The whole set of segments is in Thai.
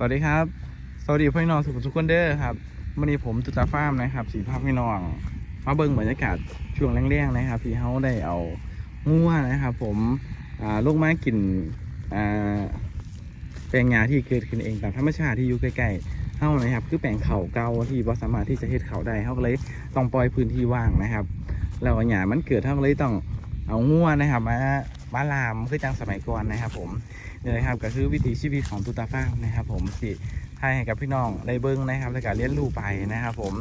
สวัสดีครับ สวัสดีพี่น้องสุขสุขคนเด้อครับวันนี้ผมตุตาฟาร์มนะครับ สีภาพพี่น้อง มาเบิ่งบรรยากาศช่วงแรงๆนะครับ ที่เขาได้เอางัวนะครับ ผมลูกไม้กินอ่าแปลงหญ้าที่เกิดขึ้นเองตามธรรมชาติที่อยู่ใกล้ๆเฮานะครับ คือแปลงเขาเก่าที่บ่สามารถที่จะเฮ็ดเขาได้เฮาก็เลยต้องปล่อยพื้นที่ว่างนะครับ แล้วหญ้ามันเกิดเฮาก็เลยต้องเอางัวนะครับมา มาลามคือจังสมัยก่อนนะครับ ผมนี่นะครับก็คือวิถีชีวิตของตุตาฟ้านะครับ ผมสิให้กับพี่น้องได้เบิ้งนะครับแล้วก็เลี้ยงลูกไปนะครับ ผม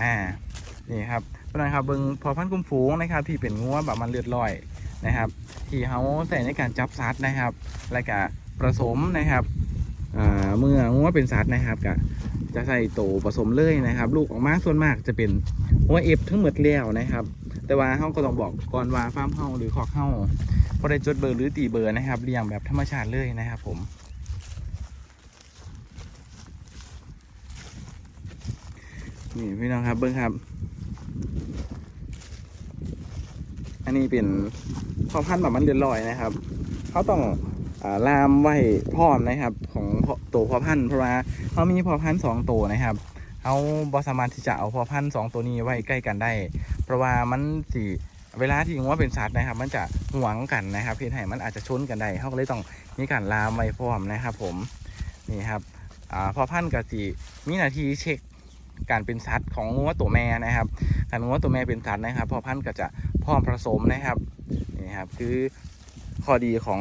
อ่านี่ครับพี่น้องครับเบิ้งพอพันธุ์คุ้มฝูงนะครับ ที่เป็นงัวแบบมันเลือดลอยนะครับ ที่เขาใส่ในการจับสัตว์นะครับ แล้วก็ผสมนะครับเมื่องัวเป็นสัตว์นะครับก็จะใส่โตผสมเลยนะครับ ลูกออกมาส่วนมากจะเป็นงัวเอฟทั้งหมดแล้วนะครับ แต่ว่าเขาก็ต้องบอกก่อนว่าฟาร์มเฮาหรือคอกเฮาก็ได้จดเบอร์หรือตีเบอร์นะครับเรียงแบบธรรมชาติเลยนะครับผมนี่พี่น้องครับเบิ้งครับ อันนี้เป็นพ่อพันธุ์แบบมันเดือดลอยนะครับเขาต้องอลามไว้พร้อมนะครับ ของตัวพ่อพันธุ์เพราะว่าเขามีพ่อพันธุ์สองตัวนะครับ เขาบอสามารถที่จะเอาพอพันธุ์สองตัวนี้ไว้ใกล้กันได้ เพราะว่ามันสี่เวลาที่ว่าเป็นสัตว์นะครับ มันจะหวงกันนะครับเพียงให้มันอาจจะชนกันได้เขาก็เลยต้องมีการลามไว้พร้อมนะครับ ผมนี่ครับอพอพันธุ์กับสี่มีนาทีเช็คการเป็นสัตว์ของงัวตัวแม่นะครับการงัวตัวแม่เป็นสัตว์นะครับ พอพันธุ์ก็จะพร้อมผสมนะครับนี่ครับคือข้อดีของ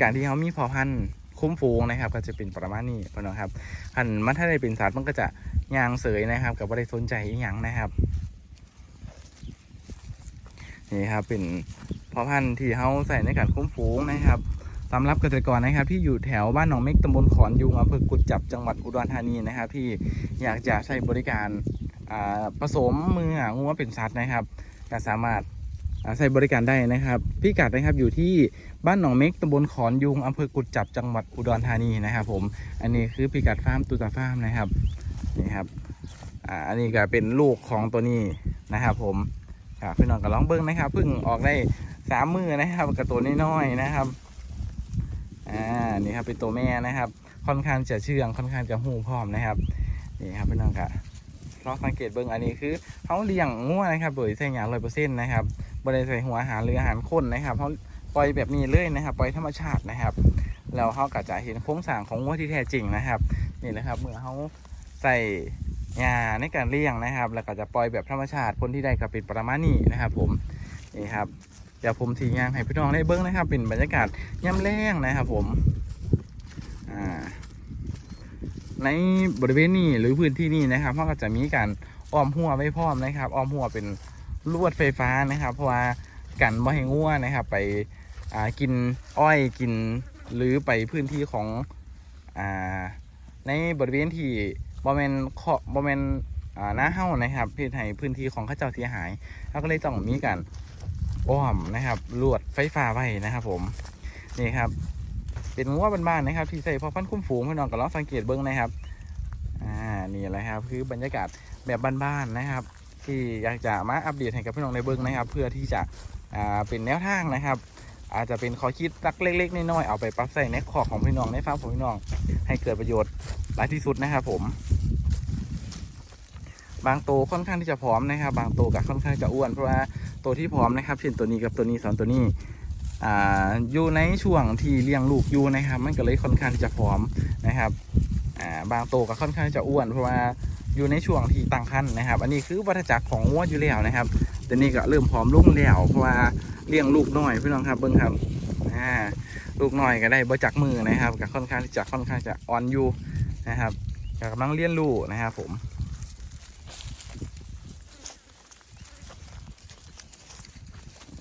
การที่เขามีพอพันธุ์ คุ้มฟูงนะครับ ก็จะเป็นประมาณนี้พี่น้องครับหันมันถ้าได้เป็นสัตว์มันก็จะยางเสยนะครับกับไม่ได้สนใจอีหยังนะครับนี่ครับเป็นพ่อพันธุ์ที่เขาใส่ในการคุ้มฝูงนะครับสำหรับเกษตรกรนะครับ ที่อยู่แถวบ้านหนองเม็กตำบลขอนยุงอำเภอกุดจับจังหวัดอุดรธานีนะครับ ที่อยากจะใช้บริการอ่าผสมมืองงัวเป็นสัตว์นะครับก็สามารถอ่าใช้บริการได้นะครับ พิกัดนะครับอยู่ที่ บ้านหนองเม็กตำบลขอนยุงอำเภอกุดจับจังหวัดอุดรธานีนะครับ ผม อันนี้คือพิกัดฟาร์มตุตาฟาร์มนะครับนี่ครับอ่าอันนี้ก็เป็นลูกของตัวนี้นะครับ ผมครับพี่น้องก็ลองเบิ้งนะครับเพิ่งออกได้สามมือนะครับกับตัวน้อยๆนะครับอ่านี่ครับเป็นตัวแม่นะครับ ค่อนข้างจะเชื่องค่อนข้างจะหูพร้อมนะครับนี่ครับพี่น้องก็ลองสังเกตเบิ้งอันนี้คือเขาเลี้ยงงัวนะครับ โดยใส่ยาร้อยเปอร์เซ็นต์นะครับบริใส่หัวอาหารหรืออาหารข้นนะครับเขา ปล่อยแบบนี้เลยนะครับ ปล่อยธรรมชาตินะครับแล้วเขาก็จะเห็นโครงสร้างของงัวที่แท้จริงนะครับ นี่นะครับ เมื่อเขาใส่ยาในการเลี้ยงนะครับ แล้วก็จะปล่อยแบบธรรมชาติคนที่ได้ก็เป็นประมาณนี้นะครับ ผมนี่ครับเดี๋ยวผมทีย่างให้พี่น้องได้เบิ้งนะครับ เป็นบรรยากาศย่ำแรงนะครับ ผมอ่าในบริเวณนี้หรือพื้นที่นี้นะครับเขาก็จะมีการอ้อมหัวไว้พร้อมนะครับอ้อมหัวเป็นลวดไฟฟ้านะครับ เพราะว่ากันบ่ให้งัวนะครับ ไป อ่ากินอ้อยกินหรือไปพื้นที่ของอ่าในบริเวณที่บอมเมนขอบอมเมนอ่าหน้าเฮ้านะครับเพื่อให้พื้นที่ของข้าเจ้าเสียหายเราก็เลยต้องมีการอ้อมนะครับลวดไฟฟ้าไว้นะครับผมนี่ครับเป็นงัวบ้านๆนะครับ ที่ใส่พอพันคุ้มฝูงพี่น้องก็ลองสังเกตเบิ้งนะครับอ่านี่แหละครับ คือบรรยากาศแบบบ้านๆนะครับ ที่อยากจะมาอัปเดตให้กับพี่น้องในเบิ้งนะครับ เพื่อที่จะอ่าเป็นแนวทางนะครับ อาจจะเป็นข้อคิดสักเล็กๆน้อยๆเอาไปปรับใส่ในขอของพี่น้องในฟาร์มของพี่น้อง ให้เกิดประโยชน์หลายที่สุดนะครับผม บางตัวค่อนข้างที่จะผอมนะครับ บางตัวก็ค่อนข้างจะอ้วน เพราะว่าตัวที่ผอมนะครับเช่นตัวนี้กับตัวนี้สองตัวนี้อ่าอยู่ในช่วงที่เลี้ยงลูกอยู่นะครับ มันก็เลยค่อนข้างที่จะผอมนะครับอ่าบางตัวก็ค่อนข้างจะอ้วน เพราะว่าอยู่ในช่วงที่ตั้งครรภ์นะครับ อันนี้คือวัฏจักรของวัวอยู่แล้วนะครับ แต่นี้ก็เริ่มผอมลงแล้วเพราะว่าเลี้ยงลูกน้อยพี่น้องครับเบิ้งครับอ่าลูกน้อยก็ได้บ่จักมือนะครับก็ค่อนข้างจะค่อนข้างจะอ่อนอยู่นะครับก็กำลังเลี้ยงลูกนะครับผม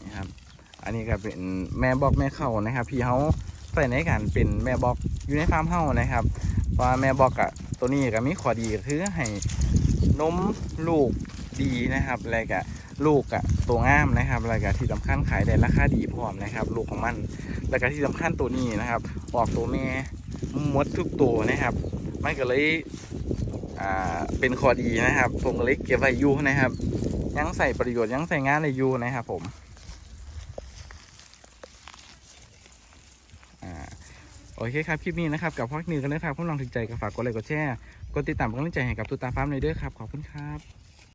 นี่ครับอันนี้ก็เป็นแม่บอกแม่เข้านะครับพี่เขาใส่ในการเป็นแม่บอกอยู่ในฟาร์มเฮานะครับเพราะแม่บอกอะตัวนี้ก็มีข้อดีก็คือให้นมลูกดีนะครับอะไรกะ ลูกอะตัวงามนะครับอะไรกะที่สำคัญขายได้ราคาดีพร้อมนะครับ ลูกของมันแล้วก็ที่สำคัญตัวนี้นะครับออกตัวแม่หมดทุกตัวนะครับมันก็เลยอ่าเป็นขอดีนะครับผมก็เลยเก็บไว้อยู่นะครับ ยังใส่ประโยชน์ยังใส่งานในอยู่นะครับผมอ่าโอเคครับ คลิปนี้นะครับกับพ่อนิวกันเลยครับคุณลองถึงใจกับฝากกดไลค์กดแชร์กดติดตามเป็นกำลังใจให้กับตูตาฟาร์มเลยเด้อครับ ขอบคุณครับ